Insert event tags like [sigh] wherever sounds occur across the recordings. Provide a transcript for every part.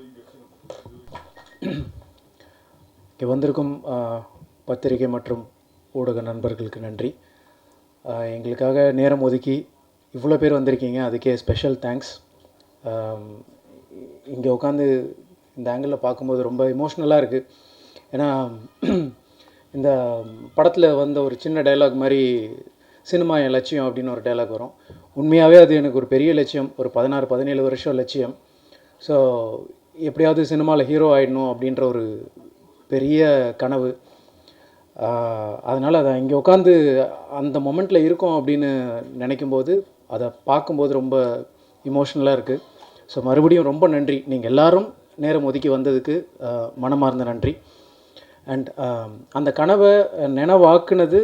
[coughs] இங்கே வந்திருக்கும் பத்திரிகை மற்றும் ஊடக நண்பர்களுக்கு நன்றி. எங்களுக்காக நேரம் ஒதுக்கி இவ்வளோ பேர் வந்திருக்கீங்க. அதுக்கே ஸ்பெஷல் தேங்க்ஸ் இங்கே உட்காந்து இந்த ஆங்கிளில் பார்க்கும்போது ரொம்ப இமோஷ்னலாக இருக்குது ஏன்னா [coughs] இந்த படத்தில் வந்த ஒரு சின்ன டைலாக் மாதிரி சினிமா என் லட்சியம் அப்படின்னு ஒரு டைலாக் வரும். உண்மையாகவே அது எனக்கு ஒரு பெரிய லட்சியம். ஒரு பதினாறு பதினேழு வருஷம் லட்சியம். ஸோ எப்படியாவது சினிமாவில் ஹீரோ ஆகிடணும் அப்படின்ற ஒரு பெரிய கனவு. அதனால் அதை இங்கே உட்காந்து அந்த மொமெண்ட்டில் இருக்கோம் அப்படின்னு நினைக்கும்போது அதை பார்க்கும்போது ரொம்ப இமோஷ்னலாக இருக்குது ஸோ மறுபடியும் ரொம்ப நன்றி. நீங்கள் எல்லோரும் நேரம் ஒதுக்கி வந்ததுக்கு மனமார்ந்த நன்றி. அண்ட் அந்த கனவை நினைவாக்குனது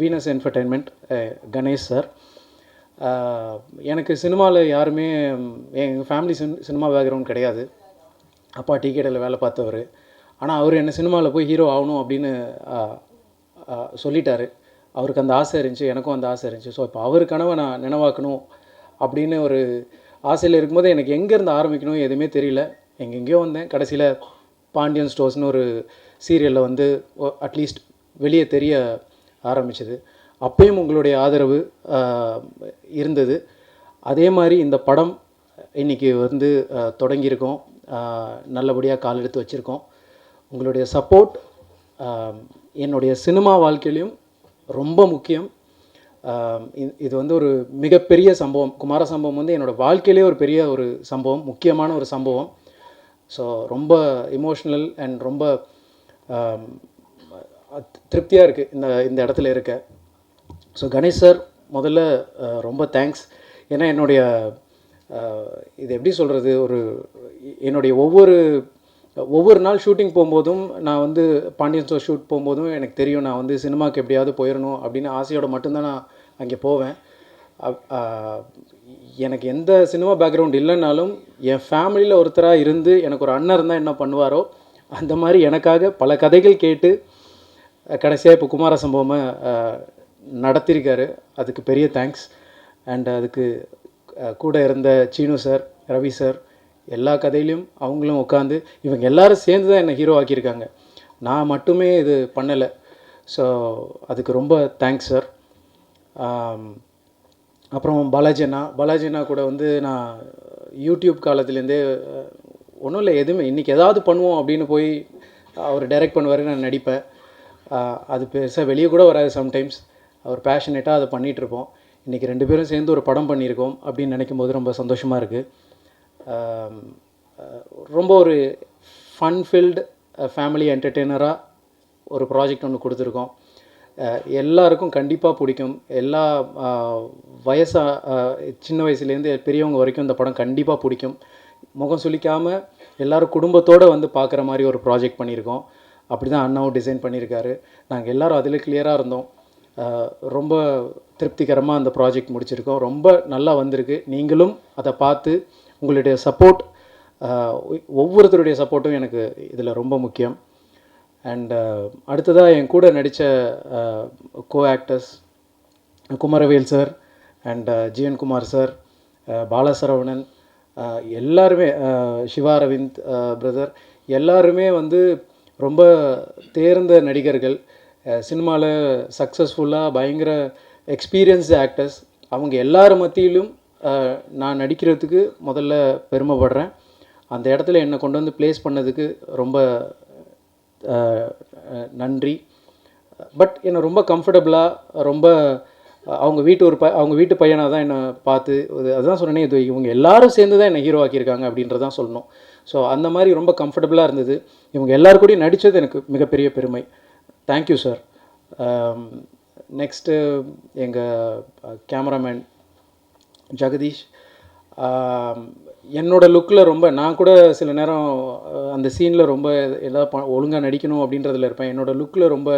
வீனஸ் என்டர்டெயின்மெண்ட் கணேஷ் சார் எனக்கு சினிமாவில் யாருமே எங்கள் ஃபேமிலி சின் சினிமா பேக்ரவுண்ட் கிடையாது. அப்பா டீ கடையில் வேலை பார்த்தவர். ஆனால் அவர் என்ன சினிமாவில் போய் ஹீரோ ஆகணும் அப்படின்னு சொல்லிட்டாரு. அவருக்கு அந்த ஆசை இருந்துச்சு எனக்கும் அந்த ஆசை இருந்துச்சு. ஸோ இப்போ அவர் கனவை நான் நினைவாக்கணும் அப்படின்னு ஒரு ஆசையில் இருக்கும்போது எனக்கு எங்கேருந்து ஆரம்பிக்கணும் எதுவுமே தெரியல. எங்கெங்கேயோ வந்தேன். கடைசியில் பாண்டியன் ஸ்டோர்ஸ்னு ஒரு சீரியலில் வந்து அட்லீஸ்ட் வெளியே தெரிய ஆரம்பிச்சது. அப்பயும் உங்களுடைய ஆதரவு இருந்தது. அதே மாதிரி இந்த படம் இன்றைக்கி வந்து தொடங்கியிருக்கோம். நல்லபடியாக கால் எடுத்து வச்சுருக்கோம். உங்களுடைய சப்போர்ட் என்னுடைய சினிமா வாழ்க்கையிலையும் ரொம்ப முக்கியம். இது- இது வந்து ஒரு மிகப்பெரிய சம்பவம். குமார சம்பவம் வந்து என்னோடய வாழ்க்கையிலே ஒரு பெரிய ஒரு சம்பவம் முக்கியமான ஒரு சம்பவம். ஸோ ரொம்ப இமோஷ்னல் அண்ட் ரொம்ப திருப்தியாக இருக்குது இந்த இந்த இடத்துல இருக்க. ஸோ கணேஷ் சார் முதல்ல ரொம்ப தேங்க்ஸ் ஏன்னா என்னுடைய இது எப்படி சொல்கிறது ஒரு என்னுடைய ஒவ்வொரு ஒவ்வொரு நாள் ஷூட்டிங் போகும்போதும் நான் வந்து பாண்டியன் ஸ்டோர் ஷூட் போகும்போதும் எனக்கு தெரியும் நான் வந்து சினிமாவுக்கு எப்படியாவது போயிடணும் அப்படின்னு ஆசையோட மட்டும்தான் நான் அங்கே போவேன். எனக்கு எந்த சினிமா பேக்ரவுண்ட் இல்லைனாலும் என் ஃபேமிலியில் ஒருத்தராக இருந்து எனக்கு ஒரு அண்ணன் இருந்தால் என்ன பண்ணுவாரோ அந்த மாதிரி எனக்காக பல கதைகள் கேட்டு கடைசியாக இப்போ குமார சம்பவமை நடத்தியிருக்காரு. அதுக்கு பெரிய தேங்க்ஸ் அண்ட் அதுக்கு கூட இருந்த சீனு சார் ரவி சார் எல்லா கதையிலையும் அவங்களும் உட்காந்து இவங்க எல்லாரும் சேர்ந்து தான் என்னை ஹீரோ ஆக்கியிருக்காங்க. நான் மட்டுமே இது பண்ணலை. ஸோ அதுக்கு ரொம்ப தேங்க்ஸ் சார் அப்புறம் பாலாஜி அண்ணா பாலாஜி அண்ணா கூட வந்து நான் யூடியூப் காலத்துலேருந்தே ஒன்றும் இல்லை எதுவுமே இன்றைக்கி ஏதாவது பண்ணுவோம் அப்படின்னு போய் அவர் டைரக்ட் பண்ணுவார் நான் நடிப்பேன். அது பெருசாக வெளியே கூட வராது சம்டைம்ஸ் அவர் பேஷனேட்டாக அதை பண்ணிகிட்ருப்போம் இன்றைக்கி ரெண்டு பேரும் சேர்ந்து ஒரு படம் பண்ணியிருக்கோம் அப்படின்னு நினைக்கும் போது ரொம்ப சந்தோஷமாக இருக்குது ரொம்ப ஒரு ஃபன் ஃபில்டு ஃபேமிலி என்டர்டெய்னராக ஒரு ப்ராஜெக்ட் ஒன்று கொடுத்துருக்கோம். எல்லாருக்கும் கண்டிப்பாக பிடிக்கும். எல்லா வயசாக சின்ன வயசுலேருந்து பெரியவங்க வரைக்கும் இந்த படம் கண்டிப்பாக பிடிக்கும். முகம் சுளிக்காமல் எல்லாரும் குடும்பத்தோடு வந்து பார்க்குற மாதிரி ஒரு ப்ராஜெக்ட் பண்ணியிருக்கோம். அப்படி தான் அண்ணாவும் டிசைன் பண்ணியிருக்காரு. நாங்கள் எல்லோரும் அதில் கிளியராக இருந்தோம். ரொம்ப திருப்திகரமாக அந்த ப்ராஜெக்ட் முடிச்சிருக்கோம். ரொம்ப நல்லா வந்திருக்கு. நீங்களும் அதை பார்த்து உங்களுடைய சப்போர்ட் ஒவ்வொருத்தருடைய சப்போர்ட்டும் எனக்கு இதில் ரொம்ப முக்கியம். அண்ட் அடுத்ததாக என் கூட நடித்த co actors Kumaravel sir and GN Kumar sir Balasaravanan எல்லாருமே சிவா அரவிந்த் பிரதர் எல்லாருமே வந்து ரொம்ப தேர்ந்த நடிகர்கள். சினிமாவில் சக்ஸஸ்ஃபுல்லாக பயங்கர எக்ஸ்பீரியன்ஸ்டு ஆக்டர்ஸ் அவங்க எல்லார் மத்தியிலும் நான் நடிக்கிறதுக்கு முதல்ல பெருமைப்படுறேன். அந்த இடத்துல என்னை கொண்டு வந்து ப்ளேஸ் பண்ணதுக்கு ரொம்ப நன்றி. பட் என்னை ரொம்ப கம்ஃபர்டபுளாக ரொம்ப அவங்க வீட்டு ஒரு ப அவங்க வீட்டு பையனாக தான் என்னை பார்த்து அதுதான் சொன்னேனே இது இவங்க எல்லாரும் சேர்ந்து தான் என்னை ஹீரோ ஆக்கியிருக்காங்க அப்படின்றதான் சொல்லணும். ஸோ அந்த மாதிரி ரொம்ப கம்ஃபர்டபுளாக இருந்தது. இவங்க எல்லாருக்கூடையும் கூடயும் நடித்தது எனக்கு மிகப்பெரிய பெருமை. தேங்க்யூ சார் நெக்ஸ்ட்டு எங்கள் கேமராமேன் ஜெகதீஷ் என்னோட லுக்கில் ரொம்ப நான் கூட சில நேரம் uh, அந்த சீனில் ரொம்ப எதாவது ப ஒழுங்காக நடிக்கணும் அப்படின்றதுல இருப்பேன். என்னோடய லுக்கில் ரொம்ப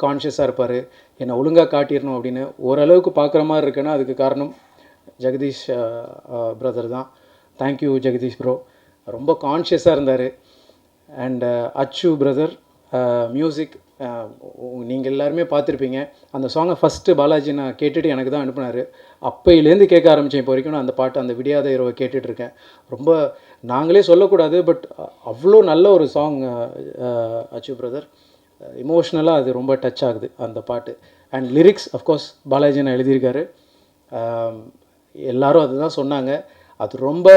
கான்ஷியஸாக இருப்பார். என்னை ஒழுங்காக காட்டிடணும் அப்படின்னு ஓரளவுக்கு பார்க்குற மாதிரி இருக்குன்னா அதுக்கு காரணம் ஜெகதீஷ் பிரதர் uh, uh, தான். தேங்க்யூ ஜெகதீஷ் ப்ரோ ரொம்ப கான்ஷியஸாக இருந்தார். அண்ட் அச்சு பிரதர் மியூசிக் நீங்கள் எல்லாருமே பார்த்துருப்பீங்க. அந்த சாங்கை ஃபஸ்ட்டு பாலாஜி நான் கேட்டுட்டு எனக்கு தான் அனுப்புனார். அப்பையிலேருந்து கேட்க ஆரம்பித்தேன் இப்போ வரைக்கும் நான் அந்த பாட்டு அந்த விடியாத இரவை கேட்டுட்ருக்கேன். ரொம்ப நாங்களே சொல்லக்கூடாது பட் அவ்வளோ நல்ல ஒரு சாங் அச்சு பிரதர் இமோஷ்னலாக அது ரொம்ப டச் ஆகுது அந்த பாட்டு. அண்ட் லிரிக்ஸ் அஃப்கோர்ஸ் பாலாஜி நான் எழுதியிருக்காரு. எல்லாரும் அதுதான் சொன்னாங்க. அது ரொம்ப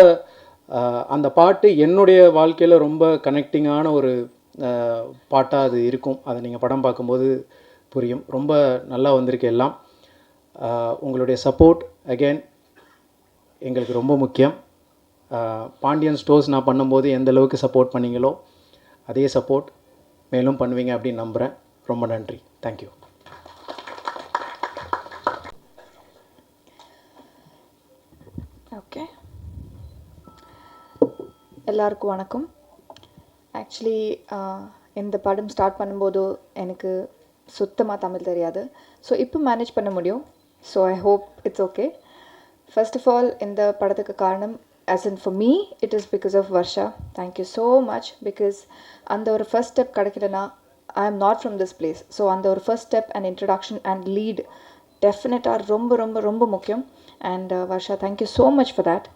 அந்த பாட்டு என்னுடைய வாழ்க்கையில் ரொம்ப கனெக்டிங்கான ஒரு பாட்டாக அது இருக்கும். அதை நீங்கள் படம் பார்க்கும்போது புரியும். ரொம்ப நல்லா வந்திருக்கு எல்லாம். உங்களுடைய சப்போர்ட் அகெயின் எங்களுக்கு ரொம்ப முக்கியம். பாண்டியன் ஸ்டோர்ஸ் நான் பண்ணும்போது எந்த அளவுக்கு சப்போர்ட் பண்ணீங்களோ அதே சப்போர்ட் மேலும் பண்ணுவீங்க அப்படின்னு நம்புகிறேன் ரொம்ப நன்றி. தேங்க்யூ ஓகே எல்லாருக்கும் வணக்கம். ஆக்சுவலி uh, இந்த படம் ஸ்டார்ட் பண்ணும்போது எனக்கு சுத்தமாக தமிழ் தெரியாது. ஸோ இப்போ மேனேஜ் பண்ண முடியும். So I hope it's okay first of all இந்த படத்துக்கு காரணம் as in for me it is because of Varsha thank you so much because அந்த ஒரு ஃபர்ஸ்ட் ஸ்டெப் கிடைக்கலனா I am not from this place so அந்த ஒரு first step and introduction and lead டெஃபினட்டாக ரொம்ப ரொம்ப ரொம்ப முக்கியம். And Varsha thank you so much for that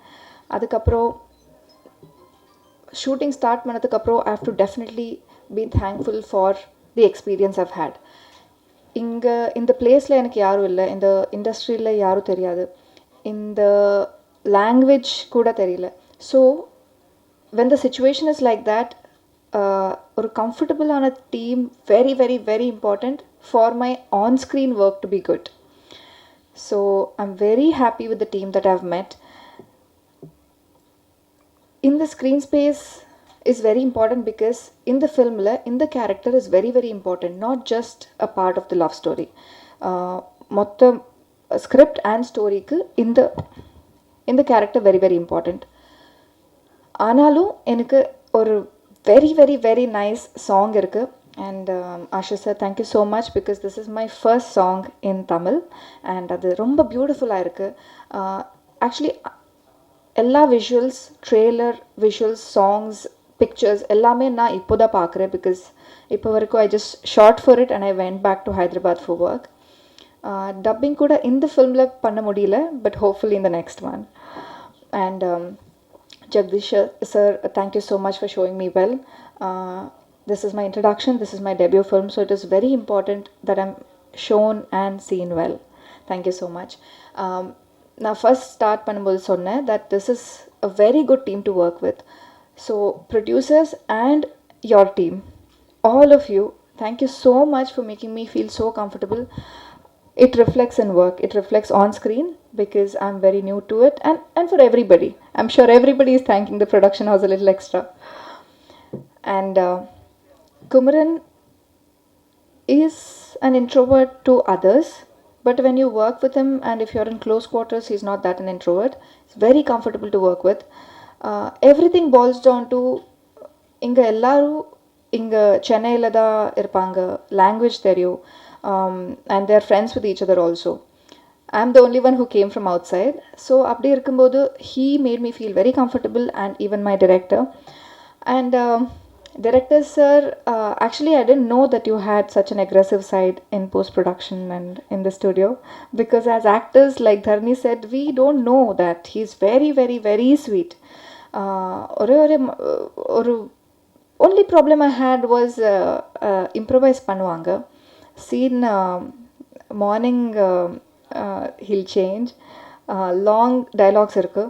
அதுக்கப்புறம் ஷூட்டிங் ஸ்டார்ட் பண்ணதுக்கப்புறம் I have to definitely be thankful for the experience I've had இங்கே இந்த பிளேஸில் எனக்கு யாரும் இல்லை. இந்த இண்டஸ்ட்ரியில் யாரும் தெரியாது. இந்த லாங்குவேஜ் கூட தெரியல. So when the situation is like that ஒரு கம்ஃபர்டபுளான team very very very important for my on screen work to be good so I am very happy with the team that I've met இந்த screen space is very important because இந்த in இந்த character is very very important not just a part of just love story மொத்த script and ஸ்டோரிக்கு இந்த இந்த character very very important ஆனாலும் எனக்கு ஒரு very very very nice song இருக்குது and Asha sir thank you so much because this is my first song in Tamil and அது ரொம்ப பியூட்டிஃபுல்லாக இருக்குது ஆக்சுவலி எல்லா visuals trailer visuals songs pictures எல்லாமே நான் இப்போ தான் பார்க்குறேன் பிகாஸ் இப்போ வரைக்கும் I just shot for it and I went back to Hyderabad for work dubbing கூட இந்த ஃபிலிமில் பண்ண முடியல பட் ஹோப்ஃபுல்லி இந்த next one and Jagdish sir thank you so much for showing me well this is my introduction this is my debut film so it is very important that i'm shown and seen well thank you so much நான் first start பண்ணும்போது சொன்னேன் that this is a very good team to work with so producers and your team all of you thank you so much for making me feel so comfortable it reflects in work it reflects on screen because i'm very new to it and and for everybody i'm sure everybody is thanking the production house a little extra and uh, kumaran is an introvert to others But when you work with him and if you're in close quarters he's not that an introvert. It's very comfortable to work with. Uh, everything boils down to இங்கே எல்லாரும் இங்கே சென்னையில் தான் இருப்பாங்க. Language தெரியும். And they're friends with each other also I am the only one who came from outside so அப்படி இருக்கும்போது he made me feel very comfortable and even my director and director sir uh, actually i didn't know that you had such an aggressive side in post production and in the studio because as actors like dharni said we don't know that he's very very very sweet uh, ஒரே ஒரு ம- ஒரு only problem i had was uh, uh, improvise பண்ணுவாங்க scene uh, morning uh, uh, he'll change uh, long dialogues இருக்கு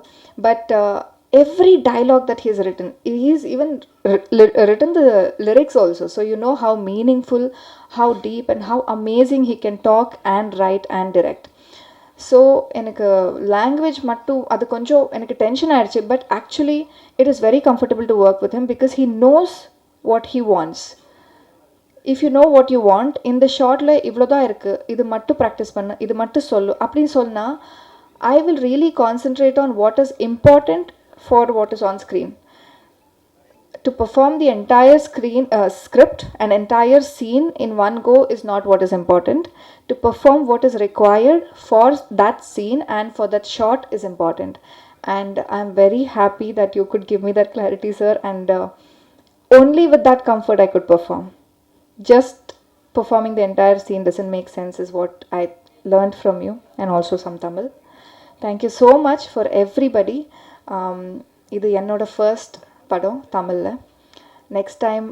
but uh, every dialogue that he's written he's even wri- li- written the lyrics also. So you know how meaningful how deep and how amazing he can talk and write and direct. So எனக்கு language மட்டும் அது கொஞ்சம் எனக்கு tension ஆகிடுச்சு but actually it is very comfortable to work with him because he knows what he wants if you know what you want இந்த ஷார்ட்டில் இவ்வளோ தான் இருக்குது இது மட்டும் ப்ராக்டிஸ் பண்ணு இது மட்டும் சொல்லு அப்படின்னு சொன்னால் I will really concentrate on what is important for what is on screen. To perform the entire screen uh, script, an entire scene in one go is not what is important. To perform what is required for that scene and for that shot is important. And I'm very happy that you could give me that clarity, sir. And uh, only with that comfort I could perform. Just performing the entire scene doesn't make sense, is what I learned from you, and also some Tamil. Thank you so much for everybody. இது என்னோடய first படம் தமிழில். Next time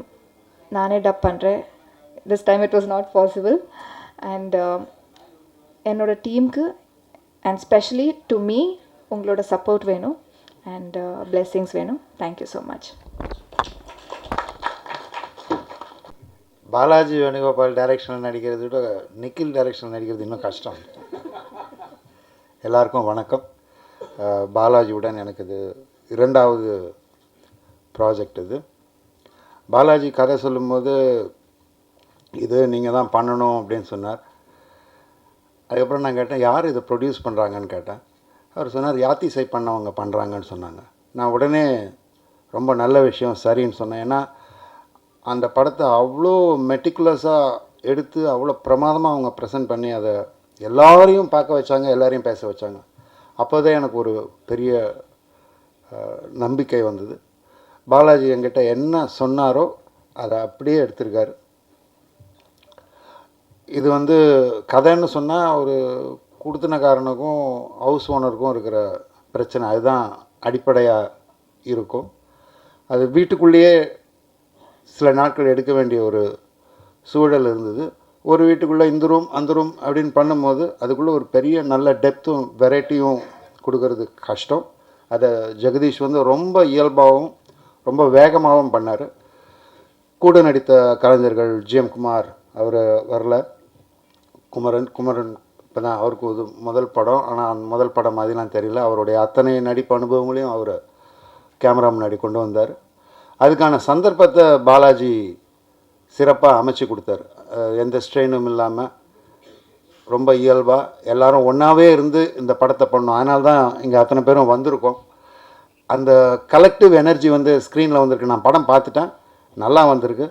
நானே dub பண்ணுறேன் this time it was not possible and என்னோடய டீமுக்கு and specially to me உங்களோட support வேணும். அண்ட் பிளெஸ்ஸிங்ஸ் வேணும். Thank you so much Balaji Venugopal டைரக்ஷனில் நடிக்கிறத விட நிக்கில் டைரக்ஷனில் நடிக்கிறது இன்னும் கஷ்டம். எல்லாருக்கும் வணக்கம். பாலாஜியுடன் எனக்கு இது இரண்டாவது ப்ராஜெக்ட் இது. பாலாஜி கதை சொல்லும்போது இது நீங்கள் தான் பண்ணணும் அப்படின்னு சொன்னார். அதுக்கப்புறம் நான் கேட்டேன் யார் இதை ப்ரொடியூஸ் பண்ணுறாங்கன்னு கேட்டேன். அவர் சொன்னார் யாத்திசை பண்ணவங்க பண்ணுறாங்கன்னு சொன்னாங்க. நான் உடனே ரொம்ப நல்ல விஷயம் சரின்னு சொன்னேன். ஏன்னா அந்த படத்தை அவ்வளோ மெட்டிகுலஸாக எடுத்து அவ்வளோ பிரமாதமாக அவங்க ப்ரெசென்ட் பண்ணி அதை எல்லாரையும் பார்க்க வச்சாங்க எல்லாரையும் பேச வச்சாங்க. அப்போதான் எனக்கு ஒரு பெரிய நம்பிக்கை வந்தது. பாலாஜி என்கிட்ட என்ன சொன்னாரோ அதை அப்படியே எடுத்திருக்காரு. இது வந்து கதைன்னு சொன்னால் ஒரு கொடுத்தனக்காரனுக்கும் ஹவுஸ் ஓனருக்கும் இருக்கிற பிரச்சனை. அதுதான் அடிப்படையாக இருக்கும். அது வீட்டுக்குள்ளேயே சில நாட்கள் எடுக்க வேண்டிய ஒரு சூழல் இருந்தது. ஒரு வீட்டுக்குள்ளே இந்த ரூம் அந்த ரூம் அப்படின்னு பண்ணும்போது அதுக்குள்ளே ஒரு பெரிய நல்ல டெப்த்தும் வெரைட்டியும் கொடுக்கறது கஷ்டம். அதை ஜெகதீஷ் வந்து ரொம்ப இயல்பாகவும் ரொம்ப வேகமாகவும் பண்ணார். கூட நடித்த கலைஞர்கள் ஜிஎம் குமார் அவர் வரல. குமரன் குமரன் இப்போ தான் அவருக்கு இது முதல் படம். ஆனால் முதல் படம் மாதிரிலாம் தெரியல. அவருடைய அத்தனை நடிப்பு அனுபவங்களையும் அவர் கேமரா முன்னாடி கொண்டு வந்தார். அதுக்கான சந்தர்ப்பத்தை பாலாஜி சிறப்பாக அமைச்சு கொடுத்தாரு. எந்த ஸ்ட்ரெயினும் இல்லாமல் ரொம்ப இயல்பாக எல்லாரும் ஒன்றாவே இருந்து இந்த படத்தை பண்ணோம். அதனால தான் இங்கே அத்தனை பேரும் வந்திருக்கோம். அந்த கலெக்டிவ் எனர்ஜி வந்து ஸ்க்ரீனில் வந்திருக்கு. நான் படம் பார்த்துட்டேன். நல்லா வந்திருக்கு.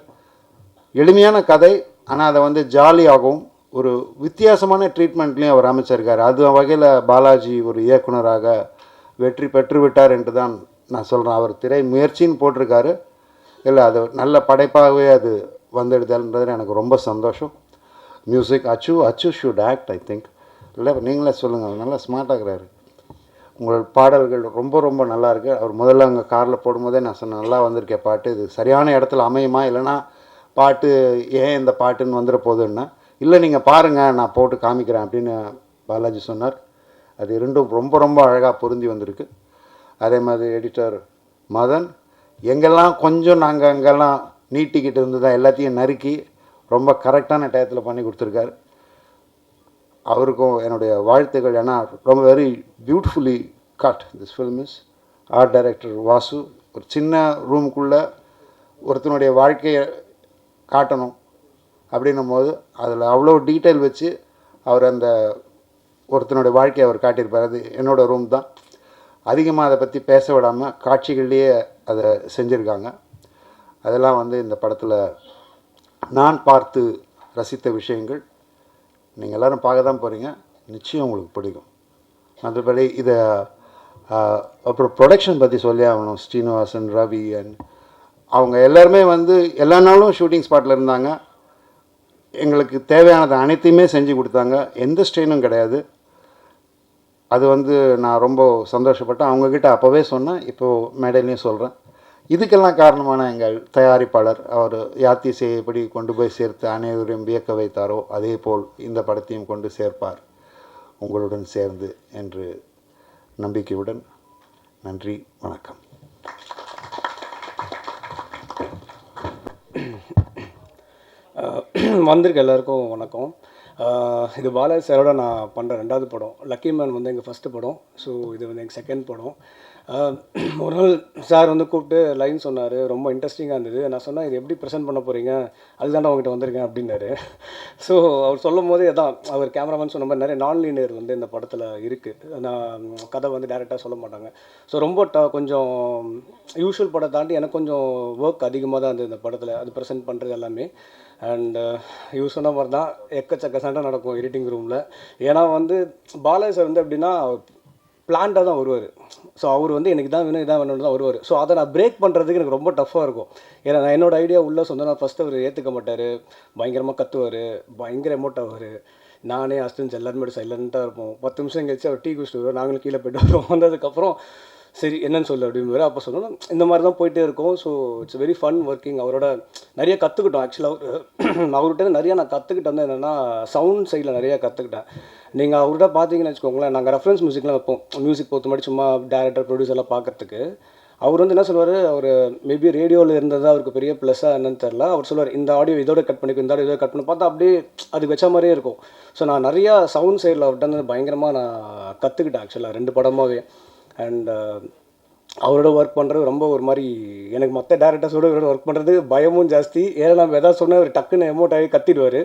எளிமையான கதை. ஆனால் அதை வந்து ஜாலியாகவும் ஒரு வித்தியாசமான ட்ரீட்மெண்ட்லேயும் அவர் அமைச்சிருக்காரு. அது வகையில் பாலாஜி ஒரு இயக்குனராக வெற்றி பெற்று விட்டார் என்று தான் நான் சொல்கிறேன் அவர் திரை முயற்சின்னு போட்டிருக்காரு. இல்லை அது நல்ல படைப்பாகவே அது வந்துடுதல்ன்றது எனக்கு ரொம்ப சந்தோஷம். மியூசிக் அச்சு அச்சு ஷுட் ஆக்ட் ஐ திங்க் இல்லை நீங்களே சொல்லுங்கள் நல்லா ஸ்மார்ட்டாக இருக்கிறாரு. உங்கள் பாடல்கள் ரொம்ப ரொம்ப நல்லாயிருக்கு அவர் முதல்ல அங்கே காரில் போடும்போதே நான் சொன்னேன் நல்லா வந்திருக்கேன் பாட்டு. இது சரியான இடத்துல அமையுமா? இல்லைன்னா பாட்டு ஏன் இந்த பாட்டுன்னு வந்துட போகுதுன்னா இல்லை நீங்கள் பாருங்கள் நான் போட்டு காமிக்கிறேன் அப்படின்னு பாலாஜி சொன்னார். அது இரண்டும் ரொம்ப ரொம்ப அழகாக பொருந்தி வந்திருக்கு. அதே மாதிரி எடிட்டர் மதன் எங்கெல்லாம் கொஞ்சம் நாங்கள் அங்கெல்லாம் நீட்டிக்கிட்டு இருந்ததா எல்லாத்தையும் நறுக்கி ரொம்ப கரெக்டான டயத்தில் பண்ணி கொடுத்துருக்காரு. அவருக்கும் என்னுடைய வாழ்த்துக்கள். ஏன்னா ரொம்ப very beautifully cut this film is art director Vasu ஒரு சின்ன ரூமுக்குள்ளே ஒருத்தனுடைய வாழ்க்கையை காட்டணும் அப்படின்னும் போது அதில் அவ்வளோ டீட்டெயில் வச்சு அவர் அந்த ஒருத்தனுடைய வாழ்க்கையை அவர் காட்டியிருப்பார். அது என்னோடய ரூம் தான். அதிகமாக அதை பற்றி பேச விடாமல் காட்சிகள்லேயே அதை செஞ்சுருக்காங்க. அதெல்லாம் வந்து இந்த படத்தில் நான் பார்த்து ரசித்த விஷயங்கள். நீங்கள் எல்லோரும் பார்க்க தான் போகிறீங்க நிச்சயம் உங்களுக்கு பிடிக்கும். மற்றபடி இதை அப்புறம் ப்ரொடக்ஷன் பற்றி சொல்லி ஆகணும். ஸ்ரீனிவாசன் ரவி அண்ட் அவங்க எல்லாருமே வந்து எல்லா நாளும் ஷூட்டிங் ஸ்பாட்டில் இருந்தாங்க. எங்களுக்கு தேவையானது அனைத்தையுமே செஞ்சு கொடுத்தாங்க. எந்த ஸ்ட்ரெயினும் கிடையாது. அது வந்து நான் ரொம்ப சந்தோஷப்பட்டேன் அவங்கக்கிட்ட அப்போவே சொன்னேன். இப்போது மேடையிலையும் சொல்கிறேன் இதுக்கெல்லாம் காரணமான எங்கள் தயாரிப்பாளர் அவர் யாத்திசையை எப்படி கொண்டு போய் சேர்த்து அனைவரையும் வியக்க வைத்தாரோ அதே போல் இந்த படத்தையும் கொண்டு சேர்ப்பார். உங்களுடன் சேர்ந்து என்று நம்பிக்கையுடன் நன்றி வணக்கம். வந்திருக்க எல்லாருக்கும் வணக்கம். இது பாலாஜி சாரோட நான் பண்ணுற ரெண்டாவது படம். லக்கி மேன் வந்து எங்கள் ஃபஸ்ட்டு படம். ஸோ இது வந்து எங்கள் செகண்ட் படம். [clears throat] ஒரு நாள் சார் வந்து கூப்பிட்டு லைன் சொன்னார். ரொம்ப இன்ட்ரெஸ்டிங்காக இருந்தது. நான் சொன்னேன் இது எப்படி ப்ரெசென்ட் பண்ண போகிறீங்க அதுதான் உங்ககிட்ட வந்திருக்கேன் அப்படின்னாரு. [laughs] ஸோ அவர் சொல்லும் போதே அதான் அவர் கேமராமேன் சொன்ன மாதிரி நிறைய நான் லீனியர் வந்து இந்த படத்தில் இருக்குது நான் கதை வந்து டேரெக்டாக சொல்ல மாட்டாங்க. ஸோ ரொம்ப ட கொஞ்சம் யூஷுவல் படம் தாண்டி எனக்கு கொஞ்சம் ஒர்க் அதிகமாக தான் இருந்தது இந்த படத்தில் அது ப்ரெசென்ட் பண்ணுறது எல்லாமே. அண்ட் இவர் சொன்ன மாதிரி தான் எக்கச்சக்க சண்டை நடக்கும் எடிட்டிங் ரூமில் ஏன்னா வந்து பாலாஜி சார் வந்து எப்படின்னா பிளான்டாக தான் வருவார். ஸோ அவர் வந்து எனக்கு தான் வேணும் இதான் வேணும்னு தான் வருவார். ஸோ அதை நான் பிரேக் பண்ணுறதுக்கு எனக்கு ரொம்ப டஃப்பாக இருக்கும். ஏன்னா நான் என்னோட ஐடியா உள்ள சொந்த நான் ஃபஸ்ட்டு அவர் ஏற்றுக்க மாட்டார். பயங்கரமாக கத்துவார். பயங்கர எமோட் ஆவார். நானே அஸ்டன்ஸ் எல்லாருமே சைலண்ட்டாக இருப்போம். பத்து நிமிஷம் கழிச்சு அவர் டீ குடிச்சிட்டு வருவோம் நாங்களும் கீழே போய்ட்டு வருவோம். வந்ததுக்கப்புறம் சரி என்னன்னு சொல்லு அப்படிங்கிற அப்போ சொன்னோம் இந்த மாதிரி தான் போயிட்டே இருக்கும். So it's very fun working அவரோட நிறைய கற்றுக்கிட்டோம் ஆக்சுவலாக [clears throat] அவர்கிட்ட நிறைய நான் கற்றுக்கிட்டேன் வந்து என்னென்னா சவுண்ட் சைடில் நிறையா கற்றுக்கிட்டேன் நீங்கள் அவர்கிட்ட பார்த்தீங்கன்னு வச்சுக்கோங்களேன் நாங்கள் ரெஃபரன்ஸ் மியூசிக்லாம் வைப்போம். மியூசிக் பொறுத்த மாதிரி சும்மா டேரக்டர் ப்ரொடியூசர்லாம் பார்க்கறதுக்கு அவர் வந்து என்ன சொல்லுவார்? அவர் மேபி ரேடியோவில் இருந்தது அவருக்கு பெரிய ப்ளஸ்ஸாக என்னன்னு தெரில அவர் சொல்லுவார் இந்த ஆடியோ இதோட கட் பண்ணிக்கும் இந்த ஆடியோ இதோட கட் பண்ணி. பார்த்தா அப்படியே அதுக்கு வச்ச மாதிரியே இருக்கும். ஸோ நான் நிறையா சவுண்ட் சைடில் அவர்கிட்ட வந்து பயங்கரமாக நான் கற்றுக்கிட்டேன் ஆக்சுவலாக ரெண்டு படமாகவே அண்ட் uh, அவரோட ஒர்க் பண்ணுறது ரொம்ப ஒரு மாதிரி எனக்கு மற்ற டேரக்டர்ஸோட இவரோட ஒர்க் பண்ணுறது பயமும் ஜாஸ்தி. ஏன்னா நம்ம எதாவது சொன்னால் அவர் டக்குன்னு எமோட் ஆகி கத்திடுவார்.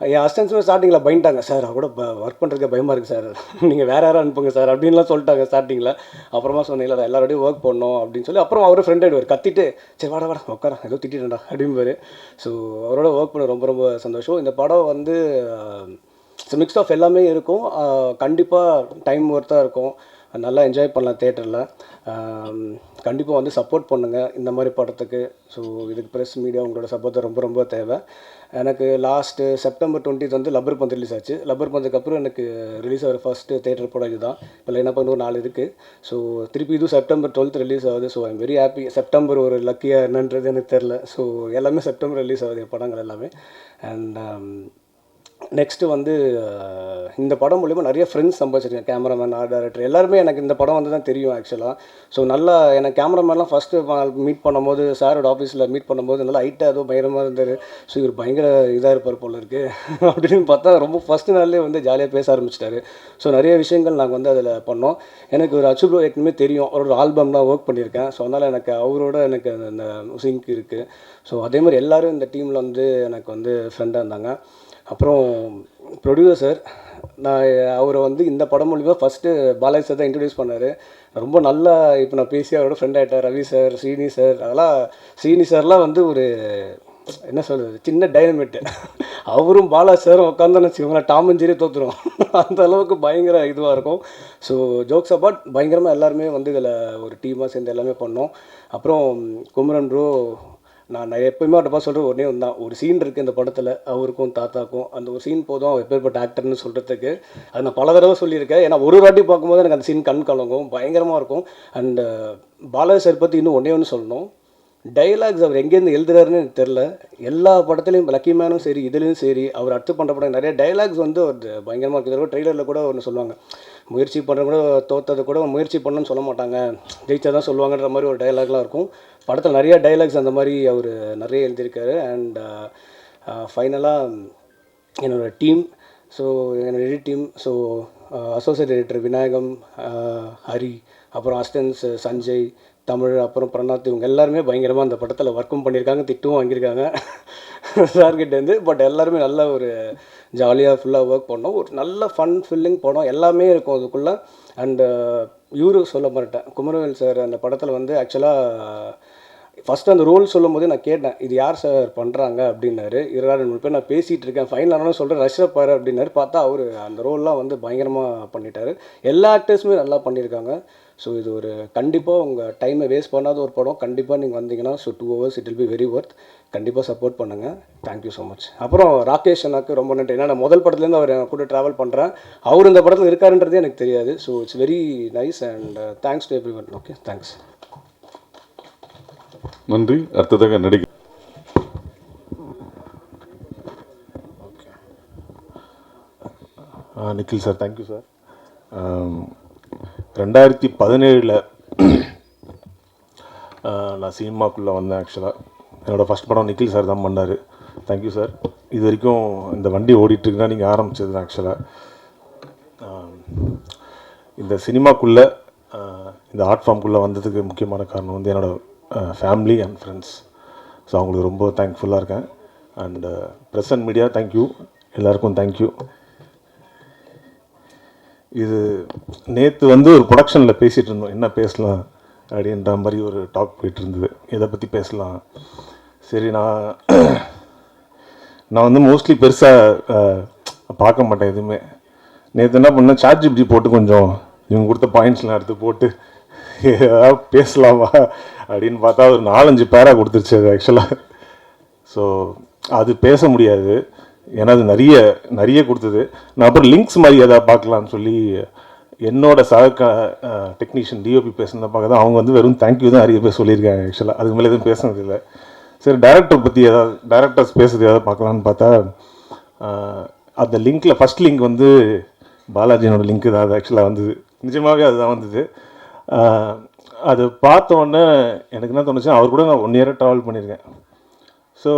என் அசிஸ்டன்ஸுமே ஸ்டார்டிங்கில் பயந்துட்டாங்க. சார் அவரோட ஒர்க் பண்ணுறதுக்கு பயமாக இருக்குது சார் [laughs] நீங்கள் வேறு யாரும் அனுப்புங்க சார் அப்படின்லாம் சொல்லிட்டாங்க ஸ்டார்டிங்கில் அப்புறமா சொன்னீங்களா எல்லாரோடையும் ஒர்க் பண்ணோம் அப்படின்னு சொல்லி அப்புறம் அவரும் ஃப்ரெண்ட் ஆகிடுவார் கத்திட்டு சரி வாடா வாடா உட்கார ஏதோ திட்டிட்டேன்டா. அப்படிம்பாரு. ஸோ அவரோட ஒர்க் பண்ண ரொம்ப ரொம்ப சந்தோஷம். இந்த படம் வந்து ஸோ மிக்ஸ் ஆஃப் எல்லாமே இருக்கும். கண்டிப்பாக டைம் ஒர்த்தாக இருக்கும். நல்லா என்ஜாய் பண்ணலாம் தேட்டரில் கண்டிப்பாக வந்து சப்போர்ட் பண்ணுங்கள் இந்த மாதிரி படத்துக்கு. ஸோ இதுக்கு ப்ரெஸ் மீடியா உங்களோட சப்போர்ட் ரொம்ப ரொம்ப தேவை. எனக்கு லாஸ்ட்டு செப்டம்பர் டுவெண்ட்டித் வந்து லப்பர் பந்து ரிலீஸ் ஆச்சு. லப்பர் பந்துக்கு அப்புறம் எனக்கு ரிலீஸ் ஆகிற ஃபஸ்ட்டு தேட்டர் படம் இதுதான். இப்போ லைனாக இன்னொரு நாலு இருக்குது ஸோ திருப்பி இதுவும் செப்டம்பர் டுவெல்த் ரிலீஸ் ஆகுது. So I'm very happy September ஒரு லக்கியாக என்னன்றது எனக்கு தெரில ஸோ எல்லாமே செப்டம்பர் ரிலீஸ் ஆகுது படங்கள் எல்லாமே. அண்ட் நெக்ஸ்ட்டு வந்து இந்த படம் மூலிமா நிறைய ஃப்ரெண்ட்ஸ் சம்பாதிச்சிருக்கேன். கேமராமேன் ஆர்ட் டேரக்டர் எல்லாருமே எனக்கு இந்த படம் வந்து தான் தெரியும் ஆக்சுவலாக ஸோ நல்லா எனக்கு கேமராமேன்லாம் ஃபஸ்ட்டு மீட் பண்ணும்போது சாரோட ஆஃபீஸில் மீட் பண்ணும்போது நல்லா ஹைட்டாக ஏதோ பயங்கரமாக இருந்தார். ஸோ இவர் பயங்கர இதாக இருப்பார் போல இருக்கு. [laughs] அப்படின்னு பார்த்தா ரொம்ப ஃபஸ்ட்டு நாள்லேயே வந்து ஜாலியாக பேச ஆரம்பிச்சிட்டாரு. ஸோ நிறைய விஷயங்கள் நாங்கள் வந்து அதில் பண்ணோம். எனக்கு ஒரு அச்சுப்ரோ ஏற்கனவே தெரியும். அவரோட ஆல்பம்லாம் ஒர்க் பண்ணியிருக்கேன். ஸோ அதனால் எனக்கு அவரோட எனக்கு அந்த சிங்க் இருக்குது ஸோ அதே மாதிரி எல்லாரும் இந்த டீமில் வந்து எனக்கு வந்து ஃப்ரெண்டாக இருந்தாங்க. அப்புறம் ப்ரொடியூசர் நான் அவரை வந்து இந்த படம் மூலிமா ஃபஸ்ட்டு பாலாஜி சார் தான் இன்ட்ரடியூஸ் பண்ணார். ரொம்ப நல்லா இப்போ நான் பேசி அவரோட ஃப்ரெண்ட் ஆகிட்டார் ரவி சார் ஸ்ரீனி சார் அதெல்லாம் ஸ்ரீனி சார்லாம் வந்து ஒரு என்ன சொல்கிறது சின்ன டைனமிட்டு அவரும் பாலா சாரும் உட்காந்தோன்னு வச்சுக்கோங்களேன் டாமஞ்சேரி தோற்றுரும் அந்த அளவுக்கு பயங்கர இதுவாக இருக்கும். ஸோ ஜோக்ஸ் அபாட் பயங்கரமாக எல்லாருமே வந்து இதில் ஒரு டீமாக சேர்ந்து எல்லாமே பண்ணோம். அப்புறம் குமரன் ப்ரோ நான் நான் எப்பயுமே அவர்கிட்ட பார்த்து சொல்கிற ஒன்றே ஒன்று தான் ஒரு சீன் இருக்குது இந்த படத்தில் அவருக்கும் தாத்தாக்கும் அந்த ஒரு சீன் போதும் அவர் எப்பேற்பட்ட ஆக்டர்னு சொல்கிறதுக்கு அது நான் பல தடவை சொல்லியிருக்கேன். ஏன்னா ஒரு வாட்டி பார்க்கும்போது எனக்கு அந்த சீன் கண் கலங்கும் பயங்கரமாக இருக்கும். அண்ட் பாலாஜி சார் பற்றி இன்னும் ஒன்றே ஒன்று சொல்லணும். டைலாக்ஸ் அவர் எங்கேருந்து எழுதுறாருன்னு எனக்கு தெரில எல்லா படத்துலையும் லக்கி மேனும் சரி இதுலேயும் சரி அவர் அடுத்து பண்ணுற படம் நிறைய டைலாக்ஸ் வந்து அவர் பயங்கரமாக இருக்குது ட்ரெய்லரில் கூட ஒன்று சொல்லுவாங்க. முயற்சி பண்ணுற கூட தோத்தது கூட முயற்சி பண்ணணும்னு சொல்ல மாட்டாங்க. ஜெயிச்சா தான் சொல்லுவாங்கன்ற மாதிரி ஒரு டைலாக்லாம் இருக்கும். படத்தில் நிறைய டைலாக்ஸ் அந்த மாதிரி அவர் நிறைய எழுதியிருக்காரு. அண்ட் ஃபைனலாக என்னோடய டீம் ஸோ என்னோட edit team so associate editor Vinayagam uh, Hari அப்புறம் அஸ்டன்ஸ் uh, சஞ்சய் தமிழ் அப்புறம் பிரணாத் இவங்க எல்லாருமே பயங்கரமாக அந்த படத்தில் ஒர்க்கும் பண்ணியிருக்காங்க திட்டும் வாங்கியிருக்காங்க. சார்கிட்டேருந்து பட் எல்லாருமே நல்ல ஒரு ஜாலியாக ஃபுல்லாக ஒர்க் பண்ணோம். ஒரு நல்ல ஃபன் ஃபில்லிங் படம் எல்லாமே இருக்கும் அதுக்குள்ளே. அண்டு uh, இவரு சொல்ல மாட்டேன் குமரவேல் சார் அந்த படத்தில் வந்து ஆக்சுவலாக ஃபஸ்ட்டு அந்த ரோல் சொல்லும்போதே நான் கேட்டேன் இது யார் சார் பண்ணுறாங்க அப்படின்னாரு. இருபது ரெண்டு மூணு பேர் நான் பேசிகிட்டு இருக்கேன். ஃபைனலானு சொல்கிறேன் ரஷ்யப் பாரு அப்படின்னாரு. பார்த்தா அவர் அந்த ரோல்லாம் வந்து பயங்கரமாக பண்ணிட்டார். எல்லா ஆக்டர்ஸுமே நல்லா பண்ணியிருக்காங்க ஸோ இது ஒரு கண்டிப்பாக உங்கள் டைமை வேஸ்ட் பண்ணாத ஒரு படம். கண்டிப்பாக நீங்கள் வந்தீங்கன்னா so two hours it will be very worth கண்டிப்பாக சப்போர்ட் பண்ணுங்கள் தேங்க்யூ ஸோ மச் அப்புறம் ராகேஷ் அண்ணாக்கு ரொம்ப நன்றி. ஏன்னா நான் முதல் படத்துலேருந்து அவர் என் கூட ட்ராவல் பண்ணுறேன் அவர் இந்த படத்தில் இருக்காருன்றதே எனக்கு தெரியாது. So it's very nice and thanks to everyone okay thanks நன்றி. அடுத்ததாக நடிகை நிக்கில் சார். தேங்க்யூ சார் ரெண்டாயிரத்தி பதினேழில் நான் சினிமாக்குள்ளே வந்தேன் ஆக்சுவலாக என்னோடய ஃபஸ்ட் படம் நிக்கில் சார் தான் பண்ணார். தேங்க்யூ சார் இது வரைக்கும் இந்த வண்டி ஓடிட்டுருக்குன்னா நீங்கள் ஆரம்பிச்சது ஆக்சுவலாக இந்த சினிமாக்குள்ளே இந்த ஆர்ட் ஃபார்ம்குள்ளே வந்ததுக்கு முக்கியமான காரணம் வந்து என்னோடய ஃபேமிலி அண்ட் ஃப்ரெண்ட்ஸ் ஸோ அவங்களுக்கு ரொம்ப தேங்க்ஃபுல்லாக இருக்கேன். And press and media thank you எல்லாருக்கும் தேங்க்யூ இது நேற்று வந்து ஒரு ப்ரொடக்ஷனில் பேசிகிட்டு இருந்தோம் என்ன பேசலாம் அப்படின்ற மாதிரி ஒரு டாக் போயிட்டு இருந்தது எதை பற்றி பேசலாம்? சரி நான் நான் வந்து மோஸ்ட்லி பெருசாக பார்க்க மாட்டேன் எதுவுமே. நேற்று என்ன பண்ணேன் சார்ஜ் இப்படி போட்டு கொஞ்சம் இவங்க கொடுத்த பாயிண்ட்ஸ்லாம் எடுத்து போட்டு ஏதாவது பேசலாமா? அப்படின்னு பார்த்தா ஒரு நாலஞ்சு பேரா கொடுத்துருச்சு அது ஆக்சுவலாக ஸோ அது பேச முடியாது. ஏன்னா அது நிறைய நிறைய கொடுத்தது. நான் அப்புறம் லிங்க்ஸ் மாதிரி எதாவது பார்க்கலான்னு சொல்லி என்னோட சக டெக்னீஷியன் டிஓபி பேசுனதை பார்க்க தான் அவங்க வந்து வெறும் தேங்க்யூ தான் நிறைய பேர் சொல்லியிருக்காங்க ஆக்சுவலாக அதுக்கு மேலே எதுவும் பேசுனது இல்லை. சரி டேரக்டர் பற்றி ஏதாவது டேரக்டர்ஸ் பேசுறது ஏதாவது பார்க்கலான்னு பார்த்தா அந்த லிங்க்கில் ஃபஸ்ட் லிங்க் வந்து பாலாஜியோட லிங்க் தான். அது ஆக்சுவலாக வந்தது. நிஜமாகவே அதுதான் வந்தது. அது பார்த்த உடனே எனக்கு என்ன தோணுச்சு அவர் கூட நான் ஒன் இயராக ட்ராவல் பண்ணியிருக்கேன். ஸோ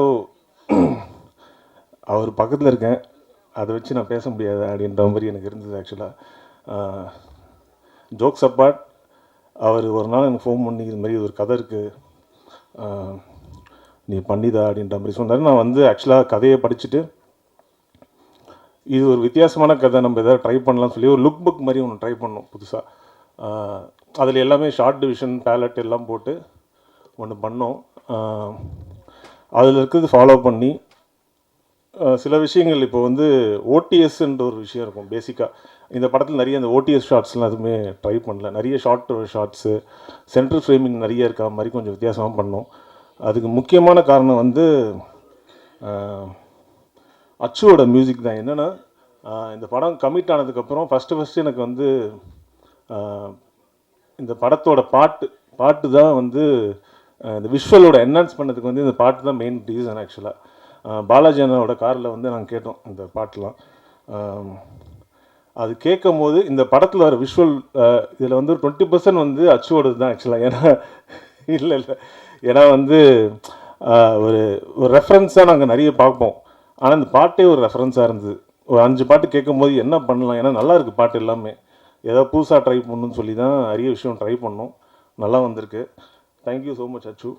அவர் பக்கத்தில் இருக்கேன். அதை வச்சு நான் பேச முடியாது அப்படின்ற மாதிரி எனக்கு இருந்தது ஆக்சுவலாக ஜோக்ஸ் அப்பாட் அவர் ஒரு நாள் எனக்கு ஃபோன் பண்ணி இது மாதிரி ஒரு கதை இருக்குது நீ பண்ணிதா அப்படின்ற மாதிரி சொன்னார். நான் வந்து ஆக்சுவலாக கதையை படிச்சுட்டு இது ஒரு வித்தியாசமான கதை நம்ம எதாவது ட்ரை பண்ணலாம்னு சொல்லி ஒரு லுக் புக் மாதிரி ஒன்று ட்ரை பண்ணோம் புதுசாக அதில் எல்லாமே ஷார்ட் டிவிஷன் பேலட் எல்லாம் போட்டு ஒன்று பண்ணோம். அதில் இருக்கிறது ஃபாலோ பண்ணி சில விஷயங்கள் இப்போ வந்து ஓடிஎஸ்ன்ற ஒரு விஷயம் இருக்கும். பேசிக்காக இந்த படத்தில் நிறைய அந்த ஓடிஎஸ் ஷார்ட்ஸ்லாம் எதுவுமே ட்ரை பண்ணல. நிறைய ஷார்ட் ஷார்ட்ஸு சென்ட்ரல் ஃப்ரேமிங் நிறைய இருக்க மாதிரி கொஞ்சம் வித்தியாசமாக பண்ணோம். அதுக்கு முக்கியமான காரணம் வந்து அச்சுவோட மியூசிக் தான். என்னென்னா இந்த படம் கமிட் ஆனதுக்கப்புறம் ஃபஸ்ட்டு ஃபஸ்ட்டு எனக்கு வந்து இந்த படத்தோட பாட்டு பாட்டு தான் வந்து இந்த விஷுவலோட என்ஹான்ஸ் பண்ணதுக்கு வந்து இந்த பாட்டு தான் மெயின் ரீசன் ஆக்சுவலாக பாலாஜி அண்ணனோட காரில் வந்து நாங்கள் கேட்டோம் இந்த பாட்டெலாம். அது கேட்கும் போது இந்த படத்தில் வர விஷுவல் இதில் வந்து டுவெண்ட்டி பர்சன்ட் வந்து அச்சுவோடது தான் ஆக்சுவலாக ஏன்னா இல்லை இல்லை. ஏன்னா வந்து ஒரு ஒரு ரெஃபரன்ஸாக நாங்கள் நிறைய பார்ப்போம். ஆனால் இந்த பாட்டே ஒரு ரெஃபரன்ஸாக இருந்தது. ஒரு அஞ்சு பாட்டு கேட்கும்போது என்ன பண்ணலாம்? ஏன்னா நல்லா இருக்குது பாட்டு எல்லாமே. ஏதாவது புதுசாக ட்ரை பண்ணணும்னு சொல்லி தான் நிறைய விஷயம் ட்ரை பண்ணோம். நல்லா வந்திருக்கு. தேங்க்யூ ஸோ மச் அச்சு.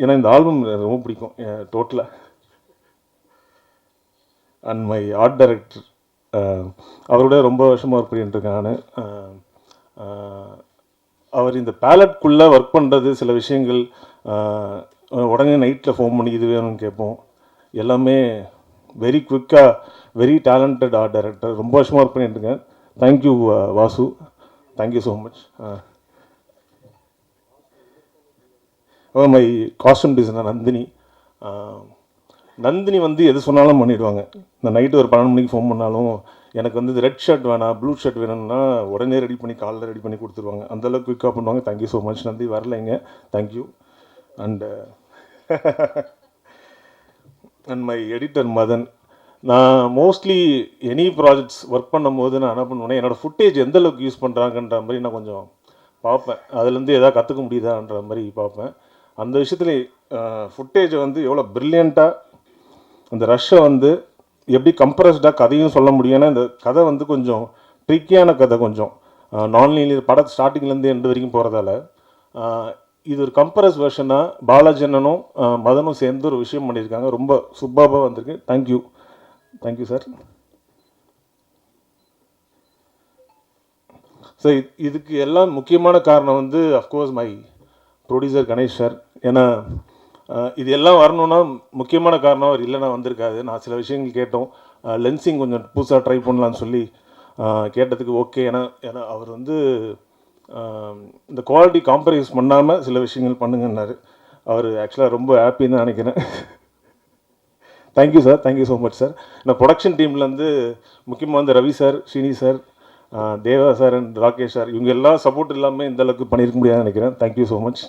ஏன்னா இந்த ஆல்பம் எனக்கு ரொம்ப பிடிக்கும் டோட்டலாக அண்ட் மை ஆர்ட் டைரக்டர் அவரோட ரொம்ப வருஷமாக ஒர்க் பண்ணிட்டுருக்கேன் நான். Uh, uh, அவர் இந்த பேலட்குள்ளே ஒர்க் பண்ணுறது சில விஷயங்கள் uh, உடனே நைட்டில் ஃபோன் பண்ணி இது வேணும்னு கேட்போம். எல்லாமே வெரி குவிக்காக வெரி டேலண்டட் ஆர்ட் டைரக்டர் ரொம்ப வருஷமாக ஒர்க் பண்ணிட்டுருக்கேன் thank you Vasu thank you so much my costume designer Nandini Nandini வந்து எது சொன்னாலும் பண்ணிடுவாங்க. இந்த நைட்டு ஒரு பன்னெண்டு மணிக்கு ஃபோன் பண்ணாலும் எனக்கு வந்து ரெட் ஷர்ட் வேணாம் ப்ளூ ஷர்ட் வேணும்னா உடனே ரெடி பண்ணி காலில் ரெடி பண்ணி கொடுத்துருவாங்க. அந்தளவுக்கு குயிக்காக பண்ணுவாங்க. Thank you so much Nandhi. வரலைங்க thank you and and my editor Madhan. நான் மோஸ்ட்லி எனி ப்ராஜெக்ட்ஸ் ஒர்க் பண்ணும்போது நான் என்ன பண்ணுவேன்னா என்னோடய ஃபுட்டேஜ் எந்த அளவுக்கு யூஸ் பண்ணுறாங்கன்ற மாதிரி நான் கொஞ்சம் பார்ப்பேன். அதுலேருந்து எதாவது கற்றுக்க முடியுதான்ற மாதிரி பார்ப்பேன். அந்த விஷயத்துல ஃபுட்டேஜை வந்து எவ்வளோ ப்ரில்லியண்ட்டாக அந்த ரஷ்ஷை வந்து எப்படி கம்ப்ரஸ்டாக கதையும் சொல்ல முடியும்? இந்த கதை வந்து கொஞ்சம் ட்ரிக்கியான கதை கொஞ்சம். நான்லீனியர் பட ஸ்டார்டிங்லேருந்து எண்டு வரைக்கும் போகிறதால இது ஒரு கம்ப்ரஸ் வெர்ஷனாக பாலாஜி மதனும் சேர்ந்து ஒரு விஷயம் பண்ணியிருக்காங்க. ரொம்ப சூப்பராக வந்திருக்கு. தேங்க்யூ தேங்க்யூ சார் ஸோ இதுக்கு எல்லாம் முக்கியமான காரணம் வந்து of course my producer Ganesh sir ஏன்னா இது எல்லாம் வரணும்னா முக்கியமான காரணம் அவர் இல்லைன்னா வந்திருக்காது நான் சில விஷயங்கள் கேட்டோம். லென்சிங் கொஞ்சம் புதுசாக ட்ரை பண்ணலான்னு சொல்லி கேட்டதுக்கு ஓகே ஏன்னா ஏன்னா அவர் வந்து இந்த குவாலிட்டி காம்ப்ரமைஸ் பண்ணாமல் சில விஷயங்கள் பண்ணுங்கன்னாரு. அவர் ஆக்சுவலாக ரொம்ப ஹாப்பின்னு தான் நினைக்கிறேன். Thank you sir thank you so much sir நான் ப்ரொடக்ஷன் டீம்லேருந்து முக்கியமாக வந்து Ravi sir Srini sir Deva sir and Rakesh sir இவங்க எல்லாம் சப்போர்ட் இல்லாமல் இந்த அளவுக்கு பண்ணியிருக்க முடியாதுன்னு நினைக்கிறேன். தேங்க்யூ ஸோ மச்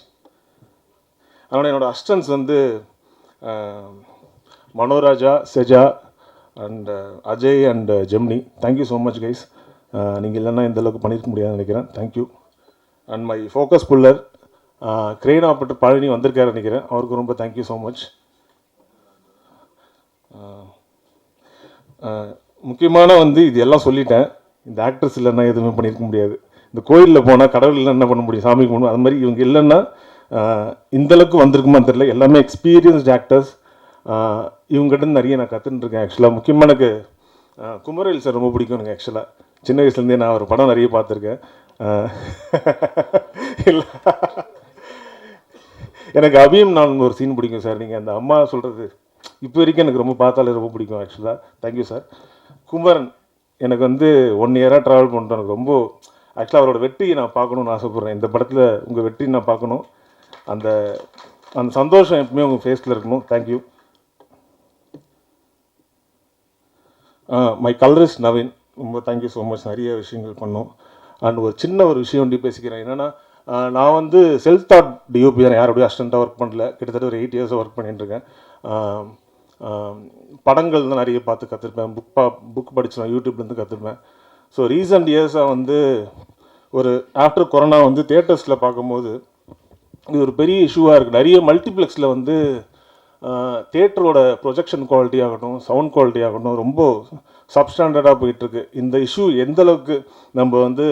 ஆனால் என்னோடய அஸ்டன்ஸ் வந்து Manoraja Seja and Ajay and Gemini. Thank you so much guys நீங்கள் இல்லைன்னா இந்த அளவுக்கு பண்ணியிருக்க முடியாதுன்னு நினைக்கிறேன். Thank you and my focus puller crane operator Palani வந்திருக்காரு நினைக்கிறேன். அவருக்கு ரொம்ப தேங்க்யூ ஸோ மச் முக்கியமான வந்து இது எல்லாம் சொல்லிட்டேன். இந்த ஆக்ட்ரஸ் இல்லைன்னா எதுவுமே பண்ணியிருக்க முடியாது. இந்த கோயிலில் போனால் கடவுள் இல்லைன்னா என்ன பண்ண முடியும்? சாமி கும்பிடும் அது மாதிரி இவங்க இல்லைன்னா இந்தளவுக்கு வந்திருக்குமான்னு தெரியல. எல்லாமே எக்ஸ்பீரியன்ஸ்ட் ஆக்டர்ஸ் இவங்ககிட்ட நிறைய நான் கற்றுட்டுருக்கேன் ஆக்சுவலாக முக்கியமாக எனக்கு குமரவேல் சார் ரொம்ப பிடிக்கும் எனக்கு ஆக்சுவலாக சின்ன வயசுலேருந்தே நான் ஒரு படம் நிறைய பார்த்துருக்கேன். இல்லை. எனக்கு அபியம் நான் ஒரு சீன் பிடிக்கும் சார். நீங்கள் அந்த அம்மா சொல்கிறது இப்போ வரைக்கும் எனக்கு ரொம்ப பார்த்தாலே ரொம்ப பிடிக்கும் ஆக்சுவலாக தேங்க்யூ சார் குமரன் எனக்கு வந்து ஒன் இயராக ட்ராவல் பண்ணுறோம் எனக்கு ரொம்ப ஆக்சுவலாக அவரோட வெற்றியை நான் பார்க்கணுன்னு ஆசைப்பட்றேன். இந்த படத்தில் உங்கள் வெற்றி நான் பார்க்கணும். அந்த அந்த சந்தோஷம் எப்பவுமே உங்கள் ஃபேஸில் இருக்கணும். தேங்க்யூ மை கலரிஸ்ட் நவீன் ரொம்ப தேங்க்யூ ஸோ மச் நிறைய விஷயங்கள் பண்ணோம். அண்ட் ஒரு சின்ன ஒரு விஷயம் ஒண்டி பேசிக்கிறேன். என்னென்னா நான் வந்து செல்ஃப் தாட் டிஓபி தான். யாரோடய அசிஸ்டண்ட்டாக ஒர்க் பண்ணல. கிட்டத்தட்ட ஒரு எயிட் இயர்ஸாக ஒர்க் பண்ணிட்டுருக்கேன் படங்கள் தான் நிறைய பார்த்து கற்றுருப்பேன் புக் பா புக் படிச்சுருவேன் யூடியூப்லேருந்து கற்றுப்பேன் ஸோ ரீசெண்ட் இயர்ஸாக வந்து ஒரு ஆஃப்டர் கொரோனா வந்து தேட்டர்ஸில் பார்க்கும்போது இது ஒரு பெரிய இஷ்யூவாக இருக்குது நிறைய மல்டிப்ளெக்ஸில் வந்து தேட்டரோட ப்ரொஜெக்ஷன் குவாலிட்டி ஆகட்டும் சவுண்ட் குவாலிட்டி ஆகட்டும் ரொம்ப சப்ஸ்டாண்டர்டாக போயிட்டுருக்கு. இந்த இஷ்யூ எந்த அளவுக்கு நம்ம வந்து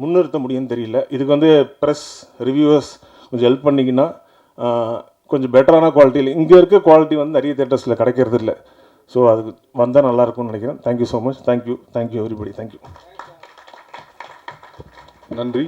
முன்னிறுத்த முடியும்னு தெரியல. இதுக்கு வந்து ப்ரெஸ் ரிவ்யூவர்ஸ் கொஞ்சம் ஹெல்ப் பண்ணிங்கன்னா கொஞ்சம் பெட்டரான குவாலிட்டியில் இங்கே இருக்க குவாலிட்டி வந்து நிறைய தேட்டர்ஸில் கிடைக்கிறது இல்லை ஸோ அதுக்கு வந்தால் நல்லாயிருக்கும்னு நினைக்கிறேன். Thank you so much thank you thank you everybody thank you நன்றி.